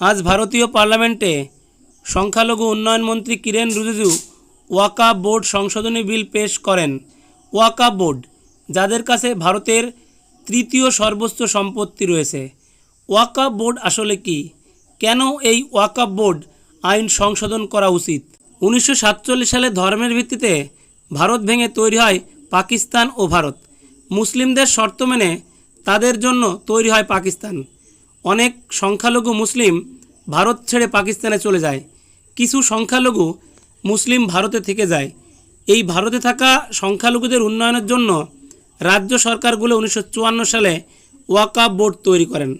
আজ ভারতীয় পার্লামেন্টে সংখ্যালঘু উন্নয়ন মন্ত্রী কিরেন রিজিজু ওয়াকা বোর্ড সংশোধনী বিল পেশ করেন। ওয়াকা বোর্ড, যাদের কাছে ভারতের তৃতীয় সর্বোচ্চ সম্পত্তি রয়েছে। ওয়াকা বোর্ড আসলে কি? কেন এই ওয়াকা বোর্ড আইন সংশোধন করা উচিত? উনিশশো সাতচল্লিশ সালে ধর্মের ভিত্তিতে ভারত ভেঙে তৈরি হয় পাকিস্তান ও ভারত। মুসলিমদের শর্ত মেনে তাদের জন্য তৈরি হয় পাকিস্তান। অনেক সংখ্যালঘু মুসলিম ভারত ছেড়ে পাকিস্তানে চলে যায়। কিছু সংখ্যালঘু মুসলিম ভারতে থেকে যায়। এই ভারতে থাকা সংখ্যালঘুদের উন্নয়নের জন্য রাজ্য সরকারগুলো উনিশশো চুয়ান্ন সালে ওয়াকাব বোর্ড তৈরি করেন।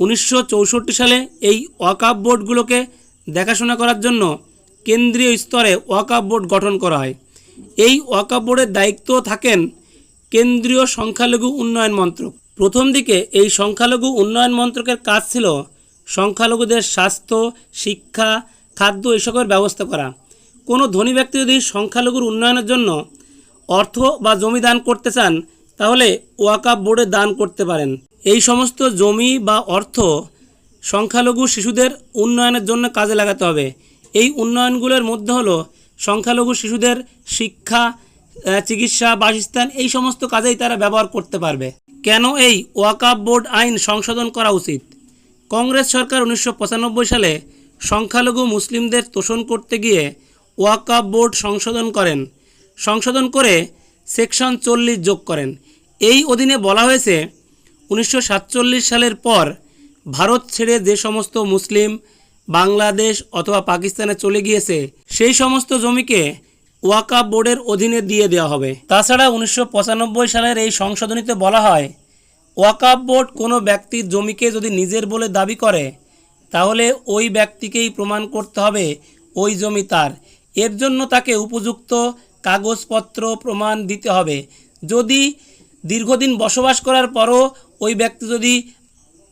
উনিশশো চৌষট্টি সালে এই ওয়াকাব বোর্ডগুলোকে দেখাশোনা করার জন্য কেন্দ্রীয় স্তরে ওয়াকাব বোর্ড গঠন করা হয়। এই ওয়াকাব বোর্ডের দায়িত্ব থাকেন কেন্দ্রীয় সংখ্যালঘু উন্নয়ন মন্ত্রক। প্রথম দিকে এই সংখ্যালঘু উন্নয়ন মন্ত্রকের কাজ ছিল সংখ্যালঘুদের স্বাস্থ্য, শিক্ষা, খাদ্য এসবের ব্যবস্থা করা। কোনো ধনী ব্যক্তি যদি সংখ্যালঘুর উন্নয়নের জন্য অর্থ বা জমি দান করতে চান, তাহলে ওয়াকাব বোর্ডে দান করতে পারেন। এই সমস্ত জমি বা অর্থ সংখ্যালঘু শিশুদের উন্নয়নের জন্য কাজে লাগাতে হবে। এই উন্নয়নগুলোর মধ্যে হলো সংখ্যালঘু শিশুদের শিক্ষা চিকিৎসা, বাসস্থান, এই সমস্ত কাজেই তারা ব্যবহার করতে পারবে। কেন এই ওয়াকাব বোর্ড আইন সংশোধন করা উচিত? কংগ্রেস সরকার উনিশশো পঁচানব্বই সালে সংখ্যালঘু মুসলিমদের তোষণ করতে গিয়ে ওয়াকাব বোর্ড সংশোধন করেন। সংশোধন করে সেকশন চল্লিশ যোগ করেন। এই অধীনে বলা হয়েছে, উনিশশো সাতচল্লিশ সালের পর ভারত ছেড়ে যে সমস্ত মুসলিম, বাংলাদেশ অথবা পাকিস্তানে চলে গিয়েছে, সেই সমস্ত জমিকে ওয়াকাব বোর্ডের অধীনে দিয়ে দেওয়া হবে। তাছাড়া উনিশশো পঁচানব্বই সালের এই সংশোধনীতে বলা হয় ওয়াকাব বোর্ড কোনো ব্যক্তির জমিকে যদি নিজের বলে দাবি করে, তাহলে ওই ব্যক্তিকেই প্রমাণ করতে হবে ওই জমি তার। এর জন্য তাকে উপযুক্ত কাগজপত্র প্রমাণ দিতে হবে। যদি দীর্ঘদিন বসবাস করার পরও ওই ব্যক্তি যদি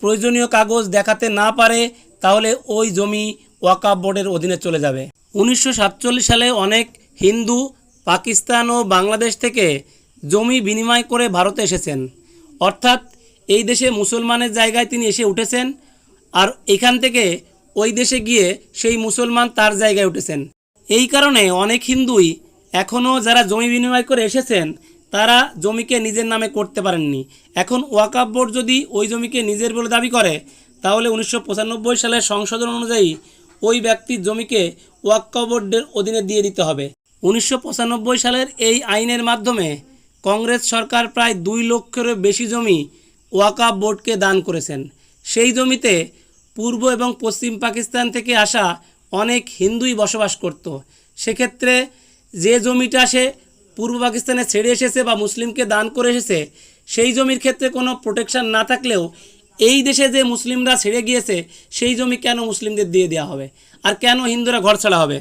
প্রয়োজনীয় কাগজ দেখাতে না পারে, তাহলে ওই জমি ওয়াকাব বোর্ডের অধীনে চলে যাবে। উনিশশো সাতচল্লিশ সালে অনেক হিন্দু, পাকিস্তান ও বাংলাদেশ থেকে জমি বিনিময় করে ভারতে এসেছেন। অর্থাৎ এই দেশে মুসলমানের জায়গায় তিনি এসে উঠেছেন আর এখান থেকে ওই দেশে গিয়ে সেই মুসলমান তার জায়গায় উঠেছেন। এই কারণে অনেক হিন্দুই এখনও যারা জমি বিনিময় করে এসেছেন, তারা জমিকে নিজের নামে করতে পারেননি। এখন ওয়াকাব বোর্ড যদি ওই জমিকে নিজের বলে দাবি করে, তাহলে উনিশশো পঁচানব্বই সালের সংশোধন অনুযায়ী ওই ব্যক্তির জমিকে ওয়াক্কা বোর্ডের অধীনে দিয়ে দিতে হবে। উনিশশো পঁচানব্বই সালের এই আইনের মাধ্যমে কংগ্রেস সরকার প্রায় দুই লক্ষেরও বেশি জমি ওয়াকা বোর্ডকে দান করেছেন। সেই জমিতে পূর্ব এবং পশ্চিম পাকিস্তান থেকে আসা অনেক হিন্দুই বসবাস করত। সেক্ষেত্রে যে জমিটা সে পূর্ব পাকিস্তানে ছেড়ে এসেছে বা মুসলিমকে দান করে এসেছে, সেই জমির ক্ষেত্রে কোনো প্রোটেকশন না থাকলেও এই দেশে যে মুসলিমরা ছেড়ে গিয়েছে, সেই জমি কেন মুসলিমদের দিয়ে দেওয়া হবে? আর কেন হিন্দুরা ঘর ছাড়া হবে?